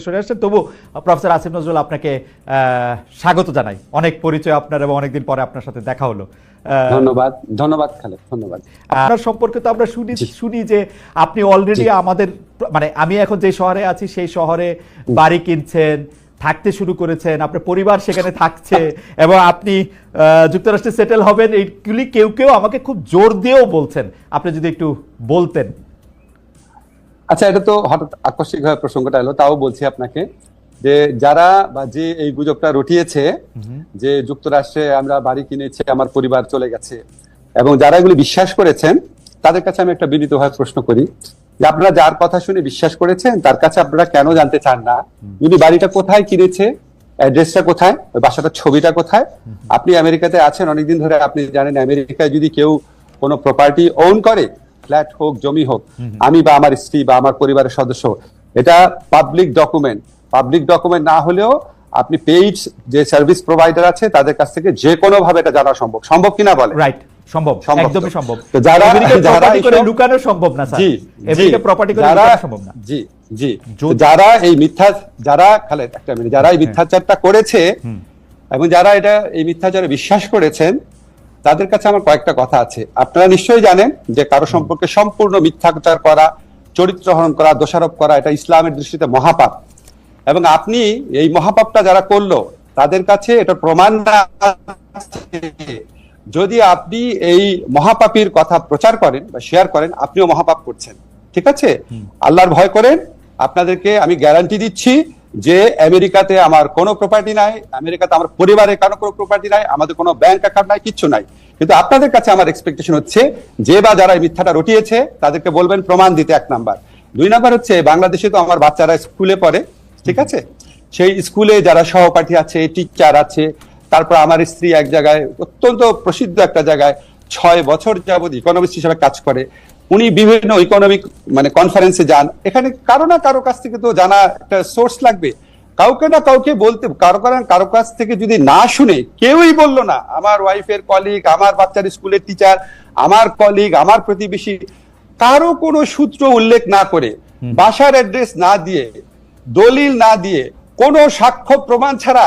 সরে আসছেন। তবু প্রফেসর আসিফ নজরুল আপনাকে স্বাগত জানাই। অনেক পরিচয় আপনার এবং অনেকদিন পরে আপনার সাথে দেখা হলো। ধন্যবাদ ধন্যবাদ খালেদ ধন্যবাদ। আপনার সম্পর্কে তো আমরা শুনি শুনি যে আপনি অলরেডি আমাদের মানে আমি এখন যে শহরে আছি সেই শহরে বাড়ি কিনছেন থাকতে শুরু করেছেন আপনার পরিবার সেখানে থাকছে এবং আপনি যুক্তরাষ্ট্রে সেটেল হবেন এইগুলি কেউ কেউ আমাকে খুব জোর দিয়েও বলছেন। আপনি যদি একটু বলতেন। আচ্ছা এটা তো হঠাৎ আকস্মিক ভাবে প্রসঙ্গটা এলো তাও বলছি আপনাকে যে যারা বা যে এই গুজবটা রটিয়েছে যে যুক্তরাষ্ট্রে আমরা বাড়ি কিনেছি আমার পরিবার চলে গেছে এবং যারা এগুলি বিশ্বাস করেছেন তাদের কাছে আমি একটা বিনীতভাবে প্রশ্ন করি যে আপনারা যার কথা শুনে বিশ্বাস করেছেন তার কাছে আপনারা কেন জানতে চান না? উনি বাড়িটা কোথায় কিনেছে? অ্যাড্রেসটা কোথায়? ওই বাসাটার ছবিটা কোথায়? আপনি আমেরিকাতে আছেন অনেকদিন ধরে আপনি জানেন আমেরিকায় যদি কেউ কোনো প্রপার্টি ওন করে ফ্ল্যাট হোক জমি হোক আমি বা আমার স্ত্রী বা আমার পরিবারের সদস্য এটা পাবলিক ডকুমেন্ট পাবলিক ডকুমেন্ট না হলেও আপনি পেইড যে সার্ভিস প্রোভাইডার আছে তাদের কাছ থেকে যে কোনো ভাবে এটা জানা সম্ভব। সম্ভব কিনা বলে রাইট সম্ভব একদমই সম্ভব। তো যারা- যারা করে লুকানো সম্ভব না স্যার আমেরিকায় প্রপার্টি করে লুকানো সম্ভব না। জি জি। যারা এই মিথ্যা যারা খালেদ একটা মিনিট যারা এই মিথ্যাচারটা করেছে এবং যারা এটা এই মিথ্যাচারে বিশ্বাস করেছেন তাদের কাছে আমার কয়েকটা কথা আছে। আপনারা নিশ্চয়ই জানেন যে কারও সম্পর্কে সম্পূর্ণ মিথ্যাচার করা চরিত্র হরণ করা দোষারোপ করা এটা ইসলামের দৃষ্টিতে মহাপাপ। এবং আপনি এই মহাপাপটা যারা করল তাদের কাছে এটা প্রমাণ যদি আপনি এই মহাপাপীর কথা প্রচার করেন বা শেয়ার করেন আপনিও মহাপাপ করছেন। ঠিক আছে? আল্লাহর ভয় করেন। আপনাদেরকে আমি গ্যারান্টি দিচ্ছি যে আমেরিকাতে আমার কোনো প্রপার্টি নাই, আমেরিকাতে আমার পরিবারের কারও কোনো প্রপার্টি নাই, আমাদের কোনো ব্যাংক অ্যাকাউন্ট নাই, কিচ্ছু নাই। কিন্তু আপনাদের কাছে আমার এক্সপেকটেশন হচ্ছে, যে বা যারা এই মিথ্যাটা রটিয়েছে, তাদেরকে বলবেন প্রমাণ দিতে এক নাম্বার। দুই নাম্বার হচ্ছে, বাংলাদেশে তো আমার বাচ্চারা স্কুলে পড়ে, ঠিক আছে? সেই স্কুলে যারা সহপাঠী আছে টিচার আছে, তারপর আমার স্ত্রী এক জায়গায়, অত্যন্ত প্রসিদ্ধ একটা জায়গায় ছয় বছর যাবৎ ইকোনমিক্স হিসেবে কাজ করে। উনি বিভিন্ন ইকোনমিক মানে কনফারেন্সে যান। এখানে কারও না কারও কাছ থেকে তো জানা একটা সোর্স লাগবে। কাউকে না কাউকে বলতে কারও কারও কারও কাছ থেকে যদি না শুনে কেউই বলল না আমার ওয়াইফের কলিগ আমার বাচ্চার স্কুলের টিচার আমার কলিগ আমার প্রতিবেশী। কারও কোনো সূত্র উল্লেখ না করে বাসার অ্যাড্রেস না দিয়ে দলিল না দিয়ে কোনো সাক্ষ্য প্রমাণ ছাড়া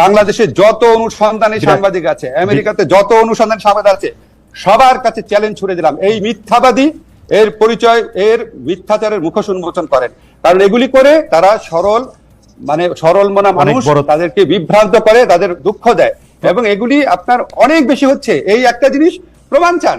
বাংলাদেশে যত অনুসন্ধানী। সাংবাদিক আছে আমেরিকাতে যত অনুসন্ধানী সাংবাদিক আছে সবার কাছে চ্যালেঞ্জ ছুড়ে দিলাম। এই মিথ্যাবাদী এর পরিচয় এর মিথ্যাচারের মুখোশ উন্মোচন করেন। কারণ এগুলি করে তারা সরল মানে সরল মনা মানুষ তাদেরকে বিভ্রান্ত করে তাদের দুঃখ দেয়। এবং এগুলি আপনার অনেক বেশি হচ্ছে। এই একটা জিনিস প্রমাণ চান।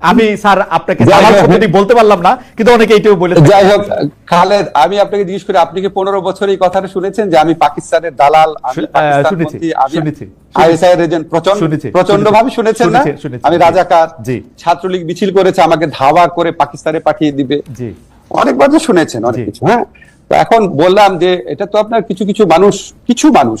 আমি স্যার আপনাকে। বলতে পারলাম না কিন্তু অনেকে এটাও বলে। যাই হোক খালেদ আমি আপনাকে জিজ্ঞেস করি আপনি কি পনেরো বছর এই কথাটা শুনেছেন যে আমি পাকিস্তানের দালাল আমি শুনেছি, শুনেছি, প্রচণ্ড ভাবে শুনেছেন না আমি রাজাকার। ছাত্রলীগ মিছিল করেছে আমাকে ধাওয়া করে পাকিস্তানে পাঠিয়ে দিবে অনেকবার তো শুনেছেন অনেক কিছু হ্যাঁ তো এখন বললাম যে এটা তো আপনার কিছু কিছু মানুষ কিছু মানুষ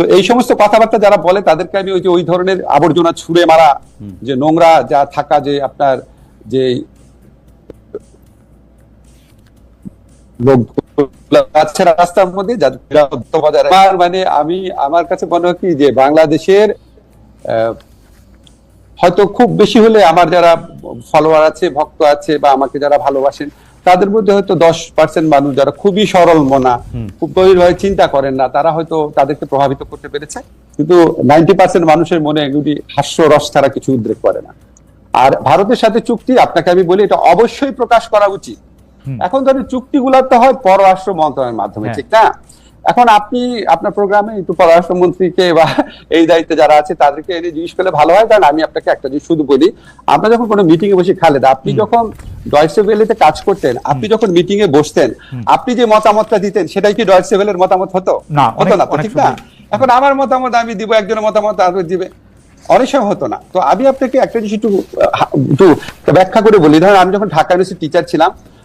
তো এই সমস্ত কথাবার্তা যারা বলে তাদেরকে আমি ওই যে ওই ধরনের আবর্জনা ছুঁড়ে মারা যে নোংরা যা থাকা যে আপনার যে লোক রাস্তার মধ্যে মানে আমি আমার কাছে মনে হয় কি যে বাংলাদেশের আহ, হয়তো খুব বেশি হলে আমার যারা ফলোয়ার আছে ভক্ত আছে বা আমাকে যারা ভালোবাসেন তাদের মধ্যে হয়তো দশ পার্সেন্ট মানুষ যারা খুবই সরল মনা খুব গভীরভাবে চিন্তা করেন না তারা হয়তো তাদেরকে প্রভাবিত করতে পেরেছে। কিন্তু নাইনটি পার্সেন্ট মানুষের মনে এগুলি হাস্য রস ছাড়া কিছু উদ্রেক করে না। আর ভারতের সাথে চুক্তি আপনাকে আমি বলি এটা অবশ্যই প্রকাশ করা উচিত। এখন ধরেন চুক্তিগুলো তো হয় পররাষ্ট্র মন্ত্রণালয়ের মাধ্যমে হ্যাঁ। ঠিক না? এখন আপনি আপনার প্রোগ্রামে একটু পররাষ্ট্রমন্ত্রীকে বা এই দায়িত্বে যারা আছে তাদেরকে এনে জিজ্ঞেস করলে ভালো হয়। কারণ আমি আপনাকে একটা জিনিস শুধু বলি আমরা যখন কোনো মিটিং এ বসে খালেদা আপনি যখন ডয়েসেভেলেতে কাজ করতেন আপনি যখন মিটিং এ বসতেন আপনি যে মতামতটা দিতেন সেটাই কি ডয়েসে ভেলের মতামত হতো? না, হতো না ঠিক না? এখন আমার মতামত আমি দিব একজনের মতামত আরও দিবে। অনেক সময় হতো না। তো আমি আপনাকে একটা জিনিস একটু একটু ব্যাখ্যা করে বলি। ধরেন আমি যখন ঢাকা ইউনিভার্সিটি টিচার ছিলাম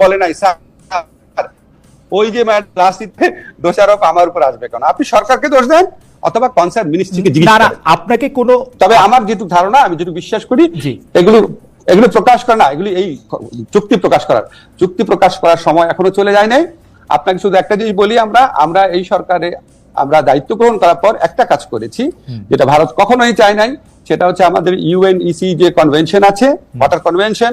বলে নাই স্যার। ওই যে ম্যাড রাজনীতিতে দোষারোপ আমার উপর আসবে কেন? আপনি সরকারকে দোষ দেন অথবা কনসার্ন মিনিস্ট্রিকে জিজ্ঞেস করেন। আপনাকে কোনো তবে আমার যেটুকু ধারণা আমি যেটুকু বিশ্বাস করি এগুলো এগুলো প্রকাশ করা না এগুলি এই চুক্তি প্রকাশ করার। চুক্তি প্রকাশ করার সময় এখনও চলে যায় নাই। আপনাকে শুধু একটা জিনিস বলি আমরা আমরা এই সরকারে আমরা দায়িত্ব গ্রহণ করার পর একটা কাজ করেছি যেটা ভারত কখনোই চায় নাই সেটা হচ্ছে আমাদের ইউএনইসি যে কনভেনশন আছে ওয়াটার কনভেনশন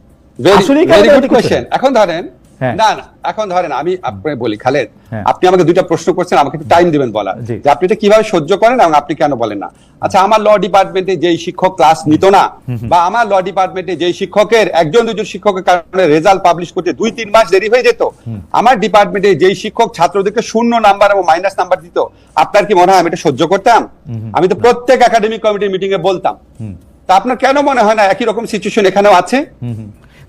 এখন ধরেন হ্যাঁ। না না এখন ধরেন আমি আপনাকে বলি খালেদ হ্যাঁ। আপনি আমাকে দুইটা প্রশ্ন করছেন আমাকে একটু টাইম দিবেন যে আপনি এটা কীভাবে সহ্য করেন এবং আপনি কেন বলেন না? আচ্ছা আমার ল ডিপার্টমেন্টে যেই শিক্ষক ক্লাস নিত না বা আমার ল ডিপার্টমেন্টে যেই শিক্ষকের একজন দুজন শিক্ষকের কারণে রেজাল্ট পাবলিশ করতে দুই তিন মাস দেরি হয়ে যেত আমার ডিপার্টমেন্টে যেই শিক্ষক ছাত্রদেরকে শূন্য নাম্বার এবং মাইনাস নাম্বার দিত আপনার কি মনে হয় আমি এটা সহ্য করতাম? আমি তো প্রত্যেক একাডেমিক কমিটির মিটিং এ বলতাম। তা আপনার কেন মনে হয় না একই রকম সিচুয়েশন এখানেও আছে?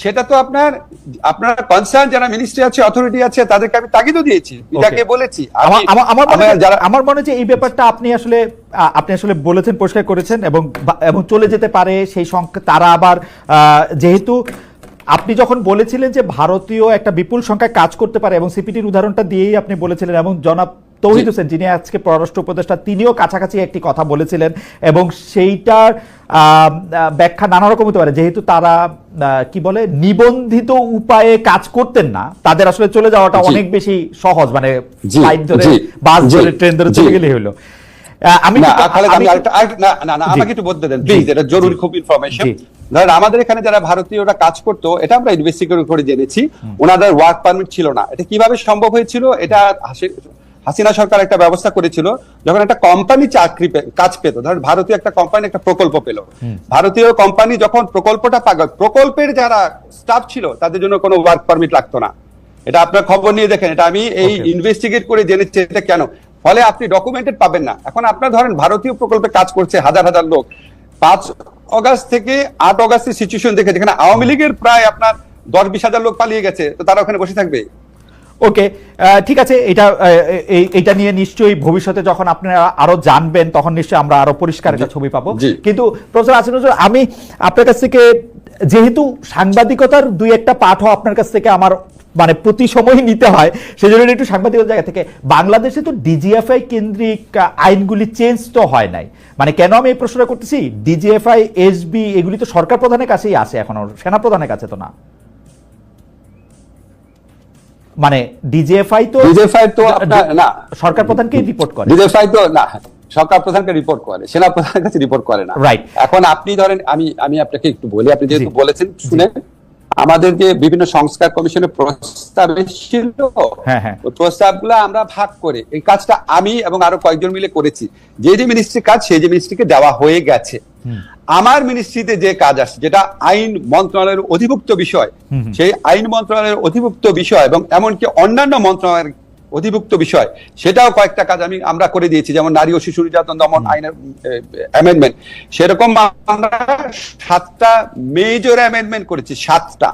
সেটা তো আপনার আপনার কনসার্ন যারা মিনিস্ট্রি আছে অথরিটি আছে তাদেরকে আমি তাগিদও দিয়েছি। এটাকে বলেছি। আমার মনে আমরা মনে যে এই ব্যাপারটা আপনি আসলে আপনি আসলে বলেছেন পরিষ্কার করেছেন এবং এবং চলে যেতে পারে সেই সংখ্যা। তারা আবার যেহেতু আপনি যখন বলেছিলেন যে ভারতীয় একটা বিপুল সংখ্যায় কাজ করতে পারে এবং সিপিটির উদাহরণটা দিয়েই আপনি বলেছিলেন এবং জনাব তৌহিদ হোসেন যিনি আজকে পররাষ্ট্র উপদেষ্টা তিনিও কাছাকাছি একটি কথা বলেছিলেন এবং সেইটার ব্যাখ্যা নানা রকম হতে পারে। যেহেতু তারা কি বলে নিবন্ধিত উপায়ে কাজ করতেন না তাদের আসলে চলে যাওয়াটা অনেক বেশি সহজ মানে ফ্লাইট ধরে বাস ধরে ট্রেন ধরে চলে জি। গেলেই হলো। আমি আমাকে একটু বলতে দেন প্লিজ এটা জরুরি খুব ইনফরমেশন। ধরেন আমাদের এখানে যারা ভারতীয়রা কাজ করতো এটা আমরা ইনভেস্টিগেট করে জেনেছি। ওনাদের ওয়ার্ক পারমিট ছিল না। এটা কীভাবে সম্ভব হয়েছিল? এটা হাসিনা সরকার একটা ব্যবস্থা করেছিল যখন একটা কোম্পানি চাকরি কাজ পেত ধরেন ভারতীয় একটা কোম্পানি একটা প্রকল্প পেল। ভারতীয় কোম্পানি যখন প্রকল্পটা পাগল প্রকল্পের যারা স্টাফ ছিল তাদের জন্য কোনো ওয়ার্ক পারমিট লাগতো না। এটা আপনার খবর নিয়ে দেখেন এটা আমি এই ইনভেস্টিগেট করে জেনেছি এটা কেন? ফলে আপনি ডকুমেন্টেড পাবেন না। এখন আপনার ধরেন ভারতীয় প্রকল্পে কাজ করছে হাজার হাজার লোক। পাঁচ অগাস্ট থেকে আট অগাস্টের সিচুয়েশন দেখে যেখানে আওয়ামী লীগের প্রায় আপনার দশ বিশ হাজার লোক পালিয়ে গেছে তো তারা ওখানে বসে থাকবে। ওকে ঠিক আছে এটা এইটা নিয়ে নিশ্চয়ই ভবিষ্যতে যখন আপনারা আরও জানবেন তখন নিশ্চয়ই আমরা আরও পরিষ্কার একটা ছবি পাবো। কিন্তু প্রফেসর আসিফ নজরুল আমি আপনার কাছ থেকে যেহেতু সাংবাদিকতার দুই একটা পাঠও আপনার কাছ থেকে আমার মানে প্রতি সময় নিতে হয় সেজন্য একটু সাংবাদিকতার জায়গা থেকে বাংলাদেশে তো ডিজিএফআই কেন্দ্রিক আইনগুলি চেঞ্জ তো হয় নাই। মানে কেন আমি এই প্রশ্নটা করতেছি? ডিজিএফআই এসবি এগুলি তো সরকার প্রধানের কাছেই আছে এখনও সেনা প্রধানের কাছে তো না। মানে ডিজিএফআই তো ডিজেফাই তো আপনার না। সরকার প্রধানকেই রিপোর্ট করে। ডিজেফাই তো না সরকার প্রধানকে রিপোর্ট করে। সেনা প্রধানের কাছে রিপোর্ট করে না। Right. এখন আপনি ধরেন আমি আমি আপনাকে একটু বলি আপনি যেহেতু বলেছেন শুনে আমাদের যে বিভিন্ন সংস্কার কমিশনের প্রস্তাব এসেছিল। হ্যাঁ, হ্যাঁ। ওই প্রস্তাবগুলো আমরা ভাগ করে এই কাজটা আমি এবং আরও কয়েকজন মিলে করেছি। যে যে মিনিস্ট্রির কাজ সেই যে মিনিস্ট্রিকে দেওয়া হয়ে গেছে। আমার মিনিস্ট্রিতে যে কাজ আসছে যেটা আইন মন্ত্রণালয়ের অধিভুক্ত বিষয় সেই আইন মন্ত্রণালয়ের অধিভুক্ত বিষয় এবং এমনকি অন্যান্য মন্ত্রণালয়ের অধিভুক্ত বিষয় সেটাও কয়েকটা কাজ আমি আমরা করে দিয়েছি যেমন নারী ও শিশু নির্যাতন দমন আইনের অ্যামেন্ডমেন্ট সেরকম আমরা সাতটা মেজর অ্যামেন্ডমেন্ট করেছি সাতটা।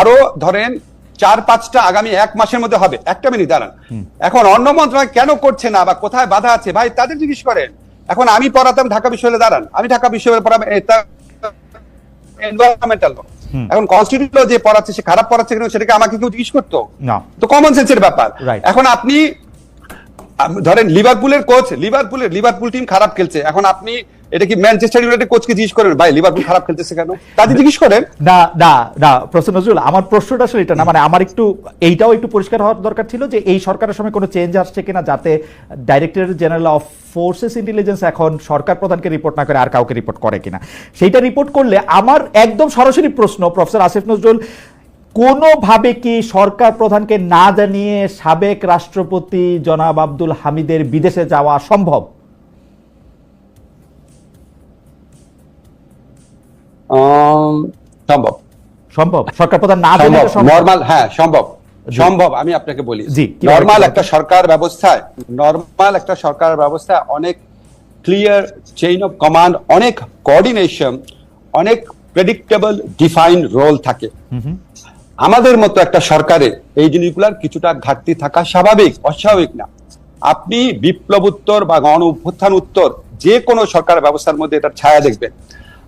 আরও ধরেন চার পাঁচটা আগামী এক মাসের মধ্যে হবে। একটা মিনিট দাঁড়ান। এখন অন্য মন্ত্রণালয় কেন করছে না বা কোথায় বাধা আছে? ভাই তাদের জিজ্ঞেস করেন। এখন আমি পড়াতাম ঢাকা বিশ্ববিদ্যালয়ে দাঁড়ান। আমি ঢাকা বিশ্ববিদ্যালয়ে এনভায়রনমেন্টাল এখন কনস্টিটিউট যে পড়াচ্ছে সে খারাপ পড়াচ্ছে কিনা সেটাকে আমাকে কেউ জিজ্ঞেস করতো? না। তো কমন সেন্সের ব্যাপার। এখন আপনি ধরেন লিভারপুলের কোচ লিভারপুলের লিভারপুল টিম খারাপ খেলছে। এখন আপনি এটা কি ম্যানচেস্টার ইউনাইটেড কোচকে জিজ্ঞেস করেন, ভাই লিভারপুল খারাপ খেলতেছে কেন? তাদের জিজ্ঞেস করেন। না না না প্রশ্ন নজরুল, আমার প্রশ্নটা আসলে এটা না মানে আমার একটু, এইটাও একটু পরিষ্কার হওয়ার দরকার ছিল যে এই সরকারের সময় কোনো চেঞ্জ আসছে কিনা যাতে director general of forces intelligence এখন সরকার প্রধানকে রিপোর্ট না করে আর কাউকে রিপোর্ট করে কিনা। সেইটা রিপোর্ট করলে আমার একদম সরাসরি প্রশ্ন প্রফেসর আসিফ নজরুল কোনোভাবে কি সরকার প্রধানকে না জানিয়ে সাবেক রাষ্ট্রপতি জনাব আব্দুল হামিদের বিদেশে যাওয়া সম্ভব? সম্ভব। সম্ভব। সরকার প্রধান না সম্ভব। নর্মাল হ্যাঁ সম্ভব। সম্ভব আমি আপনাকে বলি। নর্মাল একটা সরকার ব্যবস্থায় নর্মাল একটা সরকার ব্যবস্থায় অনেক ক্লিয়ার চেইন অফ কমান্ড অনেক কোঅর্ডিনেশন অনেক প্রেডিক্টেবল ডিফাইন্ড রোল থাকে। আমাদের মতো একটা সরকারে এই জিনিসগুলোর কিছুটা ঘাটতি থাকা স্বাভাবিক অস্বাভাবিক না। আপনি বিপ্লব উত্তর বা গণ অভ্যুত্থান উত্তর যে কোনো সরকার ব্যবস্থার মধ্যে এটার ছায়া দেখবেন।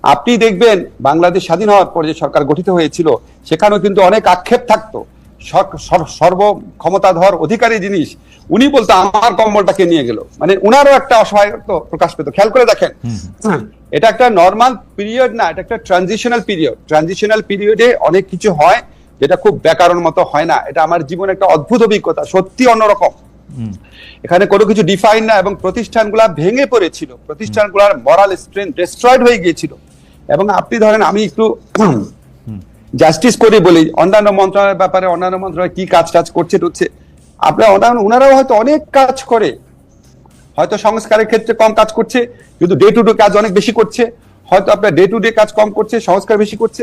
আপনি দেখবেন বাংলাদেশ স্বাধীন হওয়ার পর যে সরকার গঠিত হয়েছিল সেখানেও কিন্তু অনেক আক্ষেপ থাকতো। সর- সর- সর্ব ক্ষমতাধর অধিকারী জিনিস উনি বলতো আমার কম্বলটাকে নিয়ে গেল। মানে উনারও একটা অসহায়ত্ব প্রকাশ পেত। খেয়াল করে দেখেন। এটা একটা নর্মাল পিরিয়ড না এটা একটা ট্রানজিশনাল পিরিয়ড ট্রানজিশনাল পিরিয়ডে অনেক কিছু হয় যেটা খুব ব্যাকরণ মতো হয় না। এটা আমার জীবনে একটা অদ্ভুত অভিজ্ঞতা সত্যি অন্যরকম। এখানে কোনো কিছু ডিফাইন না এবং প্রতিষ্ঠানগুলা ভেঙে পড়েছিল। প্রতিষ্ঠানগুলার মরাল স্ট্রেংথ ডিস্ট্রয়েড হয়ে গিয়েছিল। এবং আপনি ধরেন আমি একটু জাস্টিস করে বলি, অন্যান্য মন্ত্রণালয়ের ব্যাপারে অন্যান্য মন্ত্রণালয় কি কাজ টাজ করছে টুচ্ছে আপনার অন্যান্য ওনারাও হয়তো অনেক কাজ করে, হয়তো সংস্কারের ক্ষেত্রে কম কাজ করছে, কিন্তু ডে টু ডে কাজ অনেক বেশি করছে। হয়তো আপনার ডে টু ডে কাজ কম করছে, সংস্কার বেশি করছে।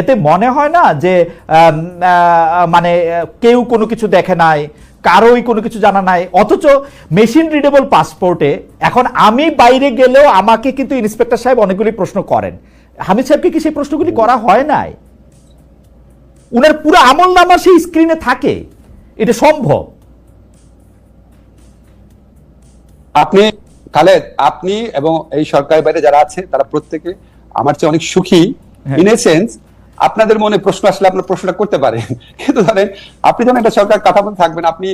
এতে মনে হয় না যে মানে কেউ কোনো কিছু দেখে নাই কারোই কোনো কিছু জানা নাই অথচ মেশিন রিডেবল পাসপোর্টে এখন আমি বাইরে গেলেও আমাকে কিন্তু ইন্সপেক্টর সাহেব অনেকগুলি প্রশ্ন করেন। হামিদ সাহেবকে কি সেই প্রশ্নগুলি করা হয় নাই? উনার পুরো আমল নামা সেই স্ক্রিনে থাকে। এটা সম্ভব? আপনি খালেদ আপনি এবং এই সরকারের বাইরে যারা আছে তারা প্রত্যেকে আমার চেয়ে অনেক সুখী। ইন এ সেন্স আপনাদের মনে প্রশ্ন আসলে আপনার প্রশ্নটা করতে পারেন কিন্তু ধরেন আপনি যখন একটা সরকার কাঠামো থাকবেন আপনি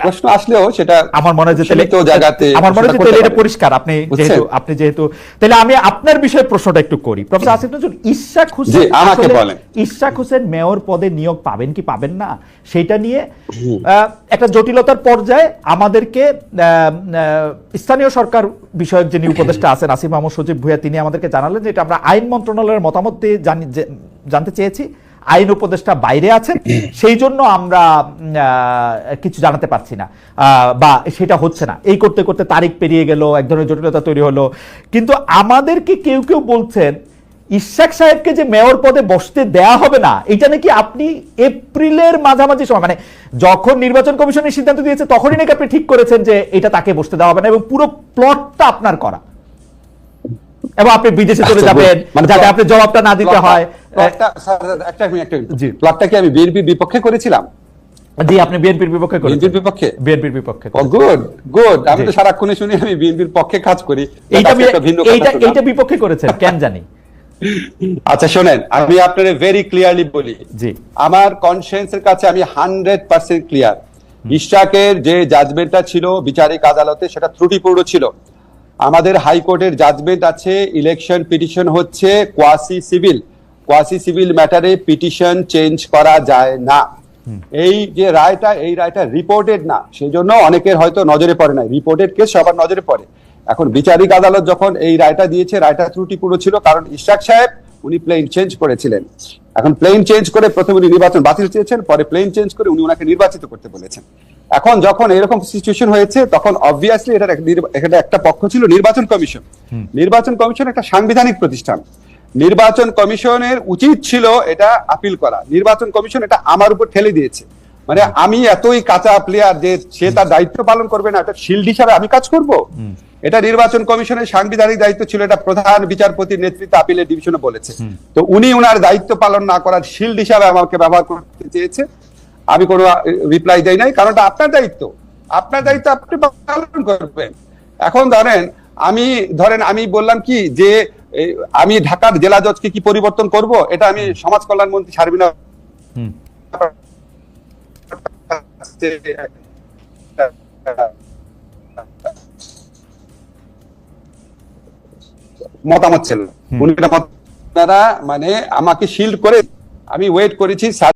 প্রশ্ন আসলেও সেটা আমার মনে হয় তাহলে- জায়গাতে আমার মনে হয় তাহলে এটা পরিষ্কার। আপনি যেহেতু আপনি যেহেতু তাহলে আমি আপনার বিষয়ে প্রশ্নটা একটু করি। প্রফেসর আসিফ নজরুল ইশাক হোসেন আমাকে বলেন। ইশাক হোসেন মেয়র পদে নিয়োগ পাবেন কি পাবেন না সেটা নিয়ে একটা জটিলতার পর্যায়ে আমাদেরকে স্থানীয় সরকার বিষয়ক যিনি উপদেষ্টা আছেন আসিফ মাহমুদ সজীব ভুয়া তিনি আমাদেরকে জানালেন যে এটা আমরা আইন মন্ত্রণালয়ের মতামত দিয়ে জানি যে- জানতে চেয়েছি। আইন উপদেষ্টা বাইরে আছেন। সেই জন্য আমরা কিছু জানাতে পারছি না। বা সেটা হচ্ছে না। এই করতে করতে তারিখ পেরিয়ে গেল এক ধরনের জটিলতা তৈরি হলো। কিন্তু আমাদেরকে কেউ কেউ বলছেন ইশাক সাহেবকে যে মেয়র পদে বসতে দেয়া হবে না এটা নাকি আপনি এপ্রিলের মাঝামাঝি সময় মানে যখন নির্বাচন কমিশনের সিদ্ধান্ত দিয়েছে তখনই নাকি আপনি ঠিক করেছেন যে এটা তাকে বসতে দেওয়া হবে না এবং পুরো প্লটটা আপনার করা। এবং আপনি বিদেশে চলে আচ্ছা, যাবেন মানে যাতে আপনি জবাবটা না দিতে হয়। একটা একটা জি। প্লটটা কি আমি বিএনপির বিপক্ষে করেছিলাম? জি আপনি বিএনপির বিপক্ষে করেছেন। বিএনপির বিপক্ষে? বিএনপির বিপক্ষে গুড গুড আমি। তো শুনি আমি বিএনপির পক্ষে কাজ করি। এইটা ভিন্ন এইটা এইটা বিপক্ষে করেছেন কেন জানি। আচ্ছা শোনেন আমি আপনার ভেরি ক্লিয়ারলি বলি। জি। আমার কনসিয়েন্সের কাছে আমি হান্ড্রেড পার্সেন্ট ক্লিয়ার ইশাকের যে জাজমেন্টটা ছিল বিচারিক আদালতে সেটা ত্রুটিপূর্ণ ছিল। আমাদের হাইকোর্টের জাজমেন্ট আছে ইলেকশন পিটিশন হচ্ছে কোয়াসি সিভিল কোয়াসি সিভিল ম্যাটারে পিটিশন চেঞ্জ করা যায় না। এই যে রায়টা এই রায়টা রিপোর্টেড না সেই জন্য অনেকের হয়তো নজরে পড়ে না রিপোর্টেড কেস সবার নজরে পড়ে। এখন বিচারিক আদালত যখন এই রায়টা দিয়েছে রায়টা ত্রুটিপূর্ণ ছিল কারণ ইশাক সাহেব উনি প্লেন চেঞ্জ করেছিলেন। এখন প্লেন চেঞ্জ করে প্রথমে উনি নির্বাচন বাতিল চেয়েছেন পরে প্লেন চেঞ্জ করে উনি ওনাকে নির্বাচিত করতে বলেছেন। এখন যখন এরকম সিচুয়েশন হয়েছে তখন অবভিয়াসলি এটা একটা পক্ষ ছিল নির্বাচন কমিশন। নির্বাচন কমিশন একটা সাংবিধানিক প্রতিষ্ঠান। নির্বাচন কমিশনের উচিত ছিল এটা আপিল করা। নির্বাচন কমিশন এটা আমার উপর ঠেলে দিয়েছে। মানে আমি এতই কাঁচা প্লেয়ার যে সে তার দায়িত্ব পালন করবে না এটা শিল্ড হিসাবে আমি কাজ করব? এটা নির্বাচন কমিশনের সাংবিধানিক দায়িত্ব ছিল এটা প্রধান বিচারপতির নেতৃত্বে আপিলের ডিভিশনে বলেছে। তো উনি উনার দায়িত্ব পালন না করার শিল্ড হিসাবে আমাকে ব্যবহার করতে চেয়েছে। আমি কোনো রিপ্লাই দেই নাই কারণ এটা আপনার দায়িত্ব। আপনার দায়িত্ব আপনি পালন করবেন। এখন ধরেন আমি ধরেন আমি বললাম কি যে আমি ঢাকার জেলা জজকে কি পরিবর্তন করব? এটা আমি সমাজ কল্যাণ মন্ত্রী শারমিনা। মতামত ছিল। উনি আপনারা মানে আমাকে শিল্ড করে আমি ওয়েট করেছি